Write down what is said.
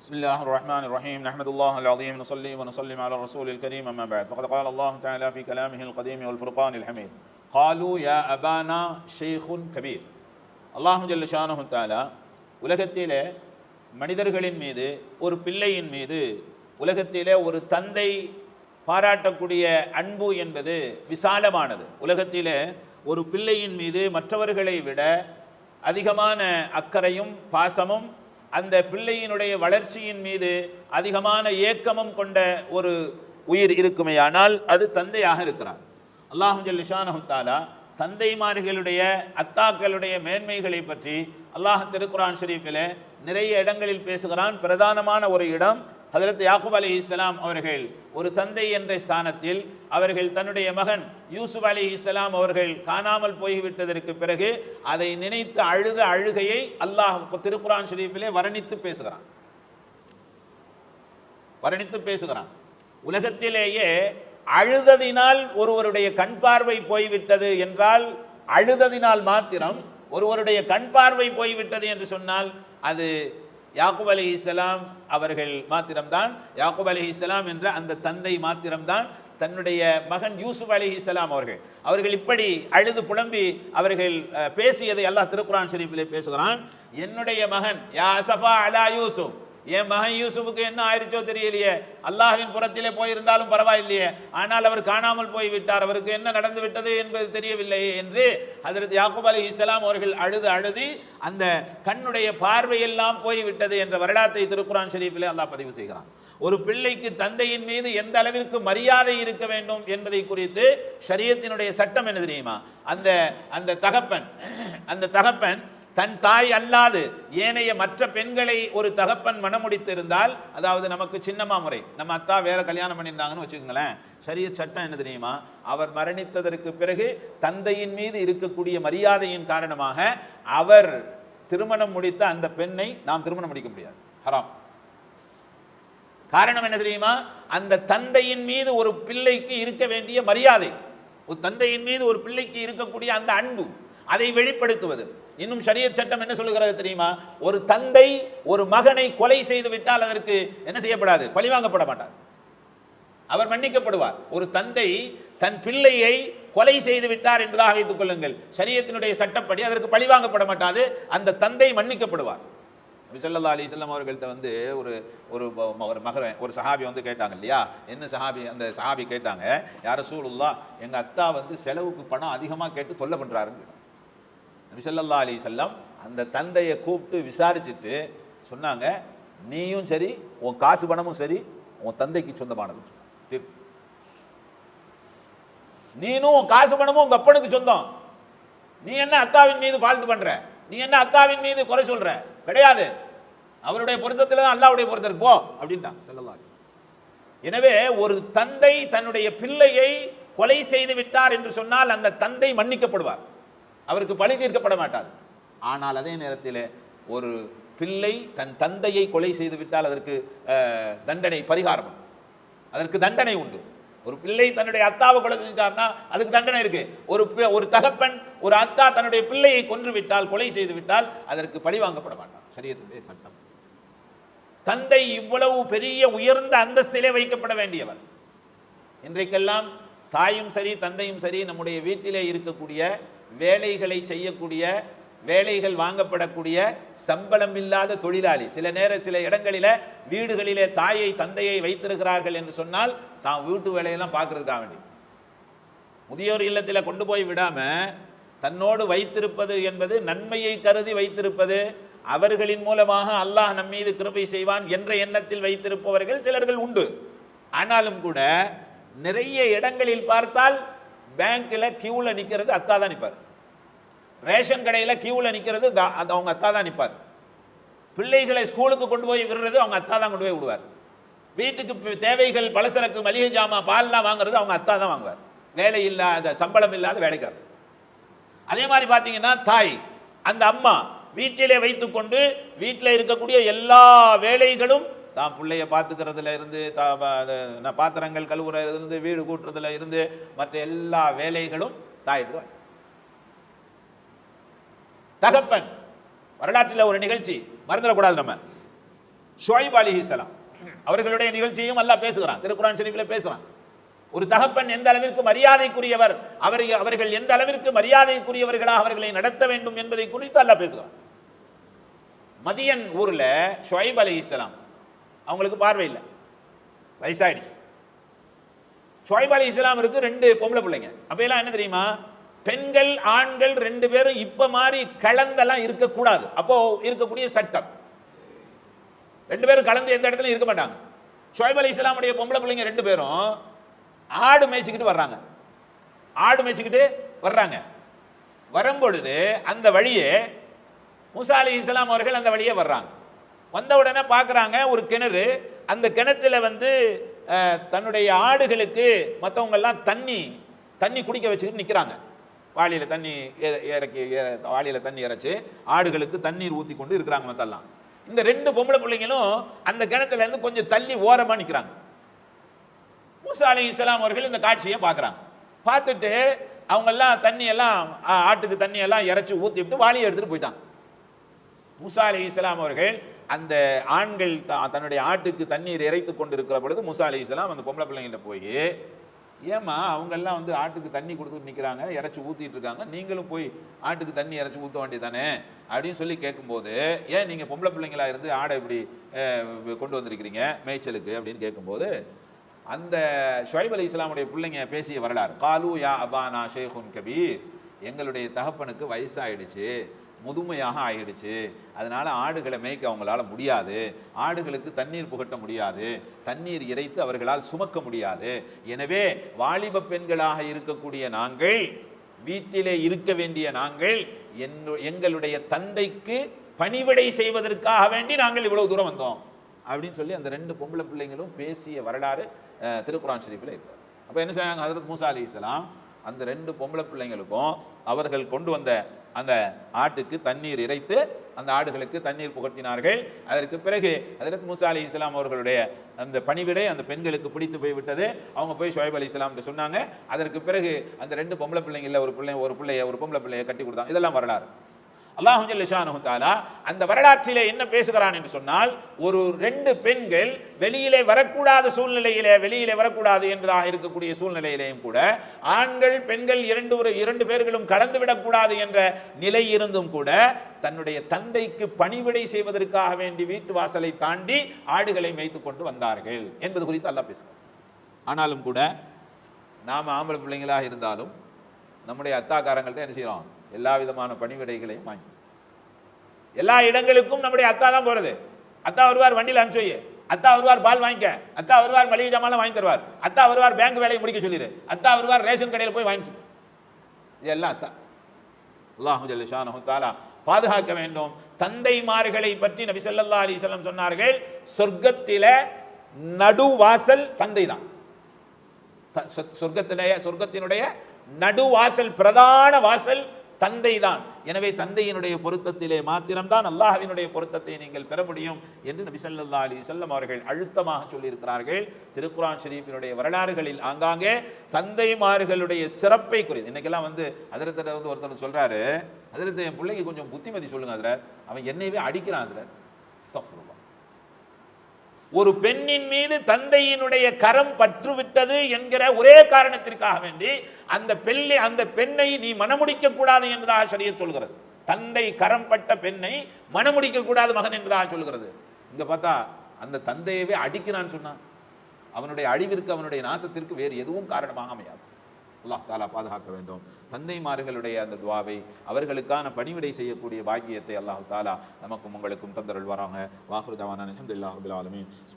بسم الله الرحمن الرحيم نحمد الله العظيم نصلي ونسلم على الرسول الكريم أما بعد فقد قال الله تعالى في كلامه القديم والفرقان الحميد قالوا يا أبانا شيخ كبير அல்லாஹு ஜல்ல ஷானஹு தாலா உலகத்திலே மனிதர்களின் மீது ஒரு பிள்ளையின் மீது உலகத்திலே ஒரு தந்தை பாராட்டக்கூடிய அன்பு என்பது விசாலமானது உலகத்திலே ஒரு பிள்ளையின் மீது மற்றவர்களை விட அதிகமான அக்கறையும் பாசமும் அந்த பிள்ளையினுடைய வளர்ச்சியின் மீது அதிகமான ஏக்கமும் கொண்ட ஒரு உயிர் இருக்குமேயானால் அது தந்தையாக இருக்கிறார். அல்லாஹு ஜல்லிஷானஹு தாலா தந்தைமார்களுடைய அத்தாக்களுடைய மேன்மைகளை பற்றி அல்லாஹ் திருக்குரான் ஷரீஃபில் நிறைய இடங்களில் பேசுகிறான். பிரதானமான ஒரு இடம் ஹதரத் யாக்கூப் அலி இஸ்லாம் அவர்கள் ஒரு தந்தை என்ற ஸ்தானத்தில் அவர்கள் தன்னுடைய மகன் யூசுப் அலி இஸ்லாம் அவர்கள் காணாமல் போய்விட்டதற்கு பிறகு அதை நினைத்து அழுத அழுகையை அல்லாஹ் திருக்குரான் ஷரீஃபிலே வர்ணித்து பேசுகிறான். வர்ணித்து பேசுகிறான். உலகத்திலேயே அழுததினால் ஒருவருடைய கண் பார்வை போய்விட்டது என்றால் அழுததினால் மாத்திரம் ஒருவருடைய கண் பார்வை போய்விட்டது என்று சொன்னால் அது யாக்குப் அலி இஸ்லாம் அவர்கள் மாத்திரம்தான். யாக்குப் அலி இஸ்லாம் என்ற அந்த தந்தை மாத்திரம்தான். தன்னுடைய மகன் யூசுப் அலி இஸ்லாம் அவர்கள். அவர்கள் இப்படி அழுது புலம்பி அவர்கள் பேசியதை அல்லாஹ் திருக்குரான் ஷெரீஃபிலே பேசுகிறான். என்னுடைய மகன் யா அசஃபா அலா யூசுப் என் மகன் யூசுஃபுக்கு என்ன ஆயிடுச்சோ தெரியலையே. அல்லாஹின் புறத்திலே போயிருந்தாலும் பரவாயில்லையே. ஆனால் அவர் காணாமல் போய் விட்டார் அவருக்கு என்ன நடந்து விட்டது என்பது தெரியவில்லையே என்று அதற்கு யாக்கூப் அலி இஸ்லாம் அவர்கள் அழுது அழுதி அந்த கண்ணுடைய பார்வையெல்லாம் போய்விட்டது என்ற வரலாற்றை திருக்குரான் ஷெரீஃபிலே அல்லாஹ் பதிவு செய்கிறான். ஒரு பிள்ளைக்கு தந்தையின் மீது எந்த அளவிற்கு மரியாதை இருக்க வேண்டும் என்பதை குறித்து சரியத்தினுடைய சட்டம் என்ன தெரியுமா? அந்த அந்த தகப்பன் அந்த தகப்பன் தன் தாய் அல்லாது ஏனைய மற்ற பெண்களை ஒரு தகப்பன் மனமுடித்திருந்தால் அதாவது நமக்கு சின்னம்மா முறை நம்ம அத்தா வேற கல்யாணம் பண்ணியிருந்தாங்கன்னு வச்சுக்கோங்களேன் சரிய சட்டம் என்ன தெரியுமா? அவர் மரணித்ததற்கு பிறகு தந்தையின் மீது இருக்கக்கூடிய மரியாதையின் காரணமாக அவர் திருமணம் முடித்த அந்த பெண்ணை நாம் திருமணம் முடிக்க முடியாது. ஹராம். காரணம் என்ன தெரியுமா? அந்த தந்தையின் மீது ஒரு பிள்ளைக்கு இருக்க வேண்டிய மரியாதை ஒரு தந்தையின் மீது ஒரு பிள்ளைக்கு இருக்கக்கூடிய அந்த அன்பு. அதை வெளிப்படுத்துவது. இன்னும் சரியத் சட்டம் என்ன சொல்லுகிறது தெரியுமா? ஒரு தந்தை ஒரு மகனை கொலை செய்து விட்டால் அதற்கு என்ன செய்யப்படாது? பழிவாங்கப்பட மாட்டார். அவர் மன்னிக்கப்படுவார். ஒரு தந்தை தன் பிள்ளையை கொலை செய்து விட்டார் என்பதாக வைத்துக் கொள்ளுங்கள். சரியத்தினுடைய சட்டப்படி அதற்கு பழிவாங்கப்பட மாட்டாது. அந்த தந்தை மன்னிக்கப்படுவார். விசல்லா அலி செல்லம் அவர்கள்ட்ட வந்து ஒரு ஒரு ஒரு மகன் ஒரு சஹாபி வந்து கேட்டாங்க இல்லையா? என்ன சஹாபி? அந்த சஹாபி கேட்டாங்க யார சூழல்லா எங்கள் அத்தா வந்து செலவுக்கு பணம் அதிகமாக கேட்டு தொல்லை பண்ணுறாருன்னு விசல்லா அலி செல்லம் அந்த தந்தையை கூப்பிட்டு விசாரிச்சுட்டு சொன்னாங்க நீயும் சரி உன் காசு பணமும் சரி உன் தந்தைக்கு சொந்தமானது. தீர்ப்பு நீனும் உன் காசு பணமும் உங்கள் அப்பனுக்கு சொந்தம். நீ என்ன அத்தாவின் மீது ஃபால்ட் பண்ணுற நீ என்ன அத்தாவின் மீது குறை சொல்கிற கிடையாது. அவருடைய பொருத்தத்தில் தான் அல்லாவுடைய பொருத்தம் போ. அப்படின்ட்டாங்க செல்லல்லா எனவே ஒரு தந்தை தன்னுடைய பிள்ளையை கொலை செய்து விட்டார் என்று சொன்னால் அந்த தந்தை மன்னிக்கப்படுவார். அவருக்கு பழி தீர்க்கப்பட மாட்டார் ஆனால் அதே நேரத்தில் ஒரு பிள்ளை தன் தந்தையை கொலை செய்து விட்டால் அதற்கு தண்டனை பரிகாரம் அதற்கு தண்டனை உண்டு. ஒரு பிள்ளை தன்னுடைய அத்தாவை கொலை செஞ்சிட்டார்னா அதுக்கு தண்டனை இருக்கு. ஒரு பி- ஒரு தகப்பன் ஒரு அத்தா தன்னுடைய பிள்ளையை கொன்று விட்டால் கொலை செய்து விட்டால் அதற்கு பழி வாங்கப்பட மாட்டான். சரியத்துடைய சட்டம். தந்தை இவ்வளவு பெரிய உயர்ந்த அந்தஸ்திலே வைக்கப்பட வேண்டியவர். இன்றைக்கெல்லாம் தாயும் சரி தந்தையும் சரி நம்முடைய வீட்டிலே இருக்கக்கூடிய வேலைகளை செய்யக்கூடிய வேலைகள் வாங்கப்படக்கூடிய சம்பளம் இல்லாத தொழிலாளி. சில நேர சில இடங்களில் வீடுகளிலே தாயை தந்தையை வைத்திருக்கிறார்கள் என்று சொன்னால் தான் வீட்டு வேலையெல்லாம் பார்க்கறதுக்காக வேண்டி. முதியோர் இல்லத்தில் கொண்டு போய் விடாமல் தன்னோடு வைத்திருப்பது என்பது நன்மையை கருதி வைத்திருப்பது அவர்களின் மூலமாக அல்லாஹ் நம் மீது கிருபை செய்வான் என்ற எண்ணத்தில் வைத்திருப்பவர்கள் சிலர்கள் உண்டு. ஆனாலும் கூட நிறைய இடங்களில் பார்த்தால் பேங்க்கில் கியூவில் நிற்கிறது அத்தா தான் நிற்பார் ரேஷன் கடையில் கியூவில் நிற்கிறது கா- அவங்க அத்தா தான் நிற்பார் பிள்ளைகளை ஸ்கூலுக்கு கொண்டு போய் விடுறது அவங்க அத்தா தான் கொண்டு போய் விடுவார். வீட்டுக்கு தேவைகள் பலசரக்கு மளிகை ஜாமான் பால்லாம் வாங்குறது அவங்க அத்தா தான் வாங்குவார். வேலை இல்லாத சம்பளம் இல்லாத வேலைக்காரர். அதே மாதிரி பார்த்தீங்கன்னா தாய் அந்த அம்மா வீட்டிலே வைத்துக்கொண்டு வீட்டில் இருக்கக்கூடிய எல்லா வேலைகளும் தான் பிள்ளைய பார்த்துக்கிறதுல இருந்து தா பாத்திரங்கள் கழுவுறதுல இருந்து வீடு கூட்டுறதுல இருந்து மற்ற எல்லா வேலைகளும் தாயிட்டு தகப்பன் வரலாற்றில் ஒரு நிகழ்ச்சி மறந்துடக்கூடாது நம்ம. ஷுவைப் அலிஹிசலாம் அவர்களுடைய நிகழ்ச்சியும் அல்லாஹ் பேசுகிறான். திருக்குரான் ஷரீஃபில் பேசுறான் ஒரு தகப்பன் எந்த அளவிற்கு மரியாதைக்குரியவர் அவர் அவர்கள் எந்த அளவிற்கு மரியாதைக்குரியவர்களாக அவர்களை நடத்த வேண்டும் என்பதை குறித்து அல்ல பேசுகிறான். மதியன் ஊர்ல அலி இஸ்லாம் அவங்களுக்கு பார்வை இல்லை. வயசாயிடுச்சு. ஷுவைப் அலி இஸ்லாமிற்கு ரெண்டு பொம்பளை பிள்ளைங்க. அப்பெல்லாம் என்ன தெரியுமா? பெண்கள் ஆண்கள் ரெண்டு பேரும் இப்ப மாதிரி கலந்தெல்லாம் இருக்கக்கூடாது. அப்போ இருக்கக்கூடிய சட்டம். ரெண்டு பேரும் கலந்து எந்த இடத்துலையும் இருக்க மாட்டாங்க. ஷுவைப் அலி இஸ்லாமுடைய பொம்பளை பிள்ளைங்க ரெண்டு பேரும் ஆடு மேய்ச்சிக்கிட்டு வர்றாங்க. ஆடு மேய்ச்சிக்கிட்டு வர்றாங்க. வரும்பொழுது அந்த வழியே மூசா அலி இஸ்லாம் அவர்கள் அந்த வழியே வர்றாங்க. வந்த உடனே பார்க்குறாங்க ஒரு கிணறு. அந்த கிணத்துல வந்து தன்னுடைய ஆடுகளுக்கு மற்றவங்கெல்லாம் தண்ணி தண்ணி குடிக்க வச்சுக்கிட்டு நிற்கிறாங்க வாளியில் தண்ணி இறக்கி வாளியில் தண்ணி இறைச்சி ஆடுகளுக்கு தண்ணீர் ஊற்றி கொண்டு இருக்கிறாங்க மற்றெல்லாம் இந்த ரெண்டு பொம்பளை பிள்ளைங்களும் அந்த கிணத்துலேருந்து கொஞ்சம் தள்ளி ஓரமாக நிற்கிறாங்க மூசா அலி இஸ்லாம் அவர்கள் இந்த காட்சியை பார்க்குறாங்க. பார்த்துட்டு அவங்கெல்லாம் தண்ணியெல்லாம் ஆட்டுக்கு தண்ணியெல்லாம் இறச்சி ஊற்றி விட்டு வாளியை எடுத்துகிட்டு போயிட்டாங்க. மூசா அலி இஸ்லாம் அவர்கள் அந்த ஆண்கள் தன்னுடைய ஆட்டுக்கு தண்ணீர் இறைத்து கொண்டிருக்கிற பொழுது முசா அலி இஸ்லாம் அந்த பொம்பளை பிள்ளைங்கள போய் ஏம்மா அவங்கெல்லாம் வந்து ஆட்டுக்கு தண்ணி கொடுத்துட்டு நிற்கிறாங்க இறைச்சி ஊற்றிட்டு இருக்காங்க நீங்களும் போய் ஆட்டுக்கு தண்ணி இறைச்சி ஊற்ற வேண்டியதானே அப்படின்னு சொல்லி கேட்கும்போது ஏன் நீங்கள் பொம்பளை பிள்ளைங்களா இருந்து ஆடை இப்படி கொண்டு வந்திருக்கிறீங்க மேய்ச்சலுக்கு? அப்படின்னு கேட்கும்போது அந்த ஷுவைப் அலி இஸ்லாமுடைய பிள்ளைங்க பேசிய வரலாறு காலு யா அபானா ஷேகுன் கபீர். எங்களுடைய தகப்பனுக்கு வயசாயிடுச்சு முதுமையாக ஆயிடுச்சு. அதனால ஆடுகளை மேய்க்க அவங்களால முடியாது. ஆடுகளுக்கு தண்ணீர் புகட்ட முடியாது. தண்ணீர் இறைத்து அவர்களால் சுமக்க முடியாது. எனவே வாலிப பெண்களாக இருக்கக்கூடிய நாங்கள் வீட்டிலே இருக்க வேண்டிய நாங்கள் எங்களுடைய தந்தைக்கு பணிவிடை செய்வதற்காக வேண்டி நாங்கள் இவ்வளவு தூரம் வந்தோம். அப்படின்னு சொல்லி அந்த ரெண்டு பொம்பளை பிள்ளைங்களும் பேசிய வரலாறு திருக்குறான் திருக்குரான் ஷரீஃபில் அப்போ என்ன செய்வாங்க ஹசரத் மூசா அலி இஸ்லாம் அந்த ரெண்டு பொம்பளை பிள்ளைங்களுக்கும் அவர்கள் கொண்டு வந்த அந்த ஆட்டுக்கு தண்ணீர் இறைத்து அந்த ஆடுகளுக்கு தண்ணீர் புகட்டினார்கள். அதற்கு பிறகு அதற்கு மூசா அலி இஸ்லாம் அவர்களுடைய அந்த பணிவிடை அந்த பெண்களுக்கு பிடித்து போய் விட்டது. அவங்க போய் ஷுவைப் அலி இஸ்லாம்னு சொன்னாங்க. அதற்கு பிறகு அந்த ரெண்டு பொம்பளை பிள்ளைங்களில் ஒரு பிள்ளை ஒரு பிள்ளைய ஒரு பொம்பளை பிள்ளைய கட்டி கொடுத்தாங்க இதெல்லாம் வரலாறு. அல்லாஹு ஜல்ல அந்த வரலாற்றிலே என்ன பேசுகிறான் என்று சொன்னால் ஒரு ரெண்டு பெண்கள் வெளியிலே வரக்கூடாத சூழ்நிலையிலே வெளியிலே வரக்கூடாது என்பதாக இருக்கக்கூடிய சூழ்நிலையிலேயும் கூட ஆண்கள் பெண்கள் இரண்டு ஒரு இரண்டு பேர்களும் கடந்து விடக்கூடாது என்ற நிலை இருந்தும் கூட தன்னுடைய தந்தைக்கு பணிவிடை செய்வதற்காக வேண்டி வீட்டு வாசலை தாண்டி ஆடுகளை மேய்த்து கொண்டு வந்தார்கள் என்பது குறித்து அல்லா பேசுகிறார் ஆனாலும் கூட நாம் ஆம்பளை பிள்ளைங்களாக இருந்தாலும் நம்முடைய அத்தாக்காரங்கள்ட்ட என்ன செய்கிறோம் எல்லா விதமான பணிவிடைகளையும் வாங்கி. எல்லா இடங்களுக்கும் நம்முடைய அத்தா தான் போறது. அத்தா வருவார் வண்டியில் அனுப்பிச்சு அத்தா வருவார் பால் வாங்கிக்க. அத்தா வருவார் மளிகை ஜாமான் வாங்கி தருவார். அத்தா வருவார் பேங்க் வேலையை முடிக்க சொல்லிடு. அத்தா வருவார் ரேஷன் கடையில் போய் வாங்கி இதெல்லாம் எல்லாம் அத்தா. அல்லாஹு ஜல்ல பாதுகாக்க வேண்டும். தந்தைமார்களை பற்றி நபி சொல்லல்லா அலைஹி சொன்னார்கள் சொர்க்கத்தில நடுவாசல் தந்தை தான். சொர்க்கத்தினுடைய சொர்க்கத்தினுடைய நடுவாசல் பிரதான வாசல் தந்தை தான் எனவே தந்தையினுடைய பொருத்தத்திலே மாத்திரம்தான் அல்லாஹவினுடைய பொருத்தத்தை நீங்கள் பெற முடியும் என்று நபி சல்லா அலி வஸல்லம் அவர்கள் அழுத்தமாக சொல்லியிருக்கிறார்கள். திருக்குரான் ஷெரீஃபினுடைய வரலாறுகளில் ஆங்காங்கே தந்தைமார்களுடைய சிறப்பை குறித்து. இன்னைக்கெல்லாம் வந்து அதிரத்தில் வந்து ஒருத்தர் சொல்கிறாரு அதிரத்தை என் பிள்ளைக்கு கொஞ்சம் புத்திமதி சொல்லுங்க அதில் அவன் என்னையவே அடிக்கிறான் அதில் அஸ்தக்ஃபிருல்லாஹ் ஒரு பெண்ணின் மீது தந்தையினுடைய கரம் பற்றுவிட்டது என்கிற ஒரே காரணத்திற்காக வேண்டி அந்த பெண்ணை அந்த பெண்ணை நீ மனமுடிக்க கூடாது என்பதாக சரிய சொல்கிறது. தந்தை கரம் பட்ட பெண்ணை மனமுடிக்க கூடாது மகன் என்பதாக சொல்கிறது. இங்க பார்த்தா அந்த தந்தையவே அடிக்கிறான்னு சொன்னான். அவனுடைய அழிவிற்கு அவனுடைய நாசத்திற்கு வேறு எதுவும் காரணமாக அமையாது. அல்லாஹ் தாலா பாதுகாக்க வேண்டும். தந்தைமார்களுடைய அந்த துவாவை அவர்களுக்கான பணிவிடை செய்யக்கூடிய பாக்கியத்தை அல்லாஹ் தாலா நமக்கும் உங்களுக்கும் தந்தருள் வராங்க வாஹுர் தவான